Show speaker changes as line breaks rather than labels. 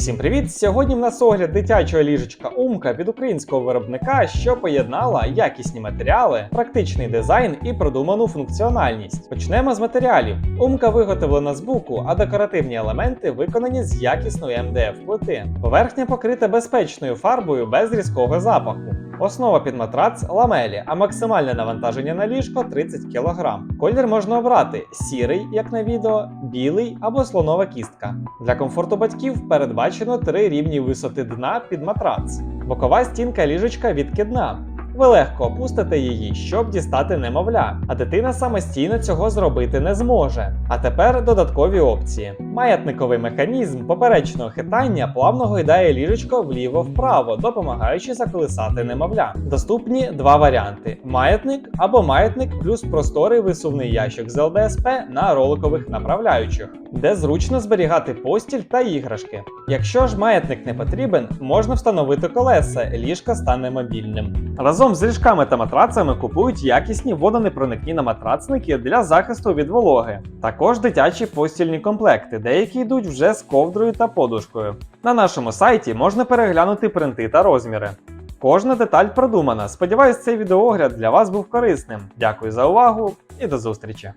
Усім привіт! Сьогодні в нас огляд дитячого ліжечка Умка від українського виробника, що поєднала якісні матеріали, практичний дизайн і продуману функціональність. Почнемо з матеріалів. Умка виготовлена з буку, а декоративні елементи виконані з якісної МДФ плити. Поверхня покрита безпечною фарбою без різкого запаху. Основа під матрац ламелі, а максимальне навантаження на ліжко 30 кг. Колір можна обрати сірий, як на відео, білий або слонова кістка. Для комфорту батьків передбачено три рівні висоти дна під матрац. Бокова стінка ліжечка відкидна. Ви легко опустите її, щоб дістати немовля, а дитина самостійно цього зробити не зможе. А тепер додаткові опції: маятниковий механізм поперечного хитання плавно гойдає ліжечко вліво-вправо, допомагаючи заколисати немовля. Доступні два варіанти: маятник або маятник плюс просторий висувний ящик з ЛДСП на роликових направляючих, де зручно зберігати постіль та іграшки. Якщо ж маятник не потрібен, можна встановити колеса, ліжко стане мобільним. Разом з ліжками та матрацами купують якісні водонепроникні наматрацники для захисту від вологи. Також дитячі постільні комплекти, деякі йдуть вже з ковдрою та подушкою. На нашому сайті можна переглянути принти та розміри. Кожна деталь продумана. Сподіваюсь, цей відеоогляд для вас був корисним. Дякую за увагу і до зустрічі!